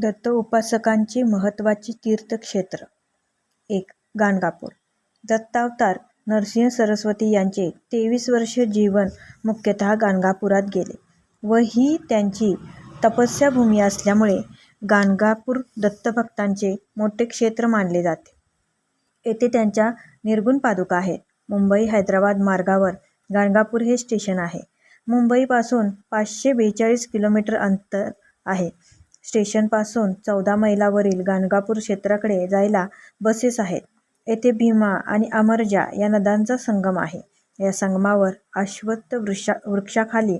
दत्त उपासकांची महत्त्वाची तीर्थक्षेत्र एक गाणगापूर दत्तावतार नरसिंह सरस्वती यांचे तेवीस वर्ष जीवन मुख्यतः गाणगापुरात गेले व ही त्यांची तपस्याभूमी असल्यामुळे गाणगापूर दत्तभक्तांचे मोठे क्षेत्र मानले जाते. येथे त्यांच्या निर्गुण पादुका आहेत. मुंबई हैदराबाद मार्गावर गाणगापूर हे स्टेशन आहे. मुंबईपासून पाचशे बेचाळीस किलोमीटर अंतर आहे. स्टेशनपासून चौदा मैलावरील गाणगापूर क्षेत्राकडे जायला बसेस आहेत. येथे भीमा आणि अमरजा या नद्यांचा संगम आहे. या संगमावर अश्वत्थ वृक्षा वृक्षाखाली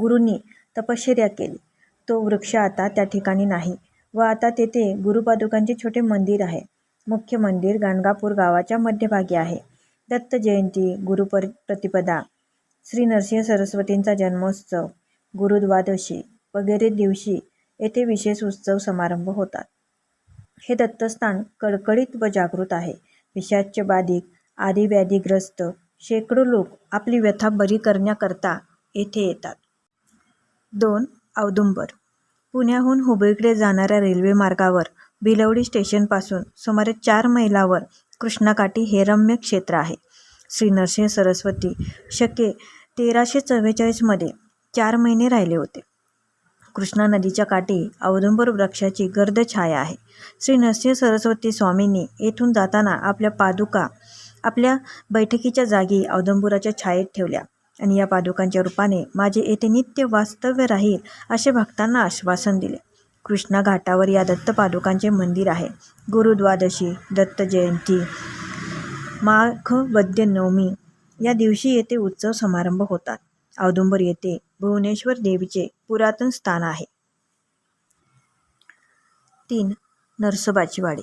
गुरूंनी तपश्चर्या केली. तो वृक्ष आता त्या ठिकाणी नाही व आता तेथे गुरुपादुकांचे छोटे मंदिर आहे. मुख्य मंदिर गाणगापूर गावाच्या मध्यभागी आहे. दत्त जयंती, गुरुप्रतिपदा, श्री नरसिंह सरस्वतींचा जन्मोत्सव, गुरुद्वादशी वगैरे दिवशी येथे विशेष उत्सव समारंभ होतात. हे दत्तस्थान कडकडीत व जागृत आहे. विषाच्य बाधिक आदिव्याधीग्रस्त शेकडो लोक आपली व्यथा बरी करण्याकरता येथे येतात. दोन औदुंबर पुण्याहून हुबळीकडे जाणाऱ्या रेल्वेमार्गावर भिलवडी स्टेशनपासून सुमारे चार मैलावर कृष्णाकाठी हे रम्य क्षेत्र आहे. श्री नरसिंह सरस्वती शके तेराशे चव्वेचाळीसमध्ये चार महिने राहिले होते. कृष्णा नदीच्या काठी औदुंबर वृक्षाची गर्द छाया आहे. श्री नरसिंह सरस्वती स्वामींनी येथून जाताना आपल्या पादुका आपल्या बैठकीच्या जागी औदुंबुराच्या छायेत ठेवल्या आणि या पादुकांच्या रूपाने माझे येथे नित्य वास्तव्य राहील असे भक्तांना आश्वासन दिले. कृष्णा घाटावर या दत्त पादुकांचे मंदिर आहे. गुरुद्वादशी, दत्त जयंती, माघ वद्य नवमी या दिवशी येथे उत्सव समारंभ होतात. औदुंबर येथे भुवनेश्वर देवीचे पुरातन स्थान आहे. तीन नरसोबाची वाडी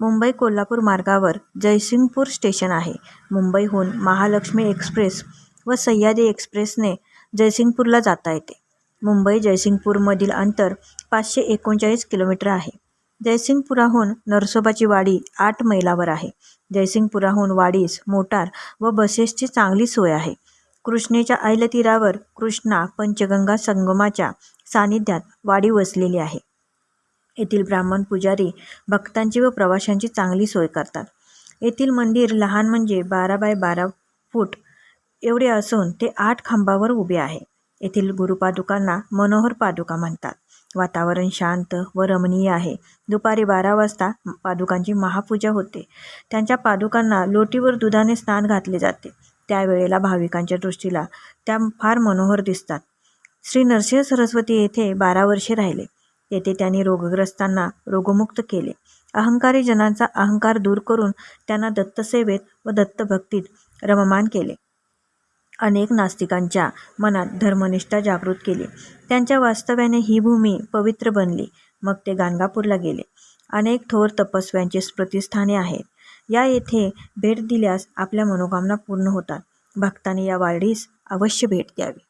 मुंबई कोल्हापूर मार्गावर जयसिंगपूर स्टेशन आहे. मुंबईहून महालक्ष्मी एक्सप्रेस व सह्याद्री एक्सप्रेसने जयसिंगपूरला जाता येते. मुंबई जयसिंगपूरमधील अंतर पाचशे एकोणचाळीस किलोमीटर आहे. जयसिंगपुराहून नरसोबाची वाडी आठ मैलावर आहे. जयसिंगपुराहून वाडीस मोटार व बसेसची चांगली सोय आहे. कृष्णेच्या ऐलतीरावर कृष्णा पंचगंगा संगमाच्या सानिध्यात वाडी वसलेली आहे. येथील ब्राह्मण पुजारी भक्तांची व प्रवाशांची चांगली सोय करतात. येथील मंदिर लहान म्हणजे बारा बाय बारा फूट एवढे असून ते आठ खांबावर उभे आहे. येथील गुरुपादुकांना मनोहर पादुका म्हणतात. वातावरण शांत व रमणीय आहे. दुपारी बारा वाजता पादुकांची महापूजा होते. त्यांच्या पादुकांना लोटीवर दुधाने स्नान घातले जाते. त्यावेळेला भाविकांच्या दृष्टीला त्या फार मनोहर दिसतात. श्री नरसिंह सरस्वती येथे बारा वर्षे राहिले. येथे त्यांनी रोगग्रस्तांना रोगमुक्त केले. अहंकारी जनांचा अहंकार दूर करून त्यांना दत्तसेवेत व दत्तभक्तीत रममान केले. अनेक नास्तिकांच्या मनात धर्मनिष्ठा जागृत केली. त्यांच्या वास्तव्याने ही भूमी पवित्र बनली. मग ते गाणगापूरला गेले. अनेक थोर तपस्व्यांची स्मृतिस्थाने आहेत. या येथे भेट दिल्यास आपल्या मनोकामना पूर्ण होतात. भक्तांनी या वाडीस अवश्य भेट द्यावी.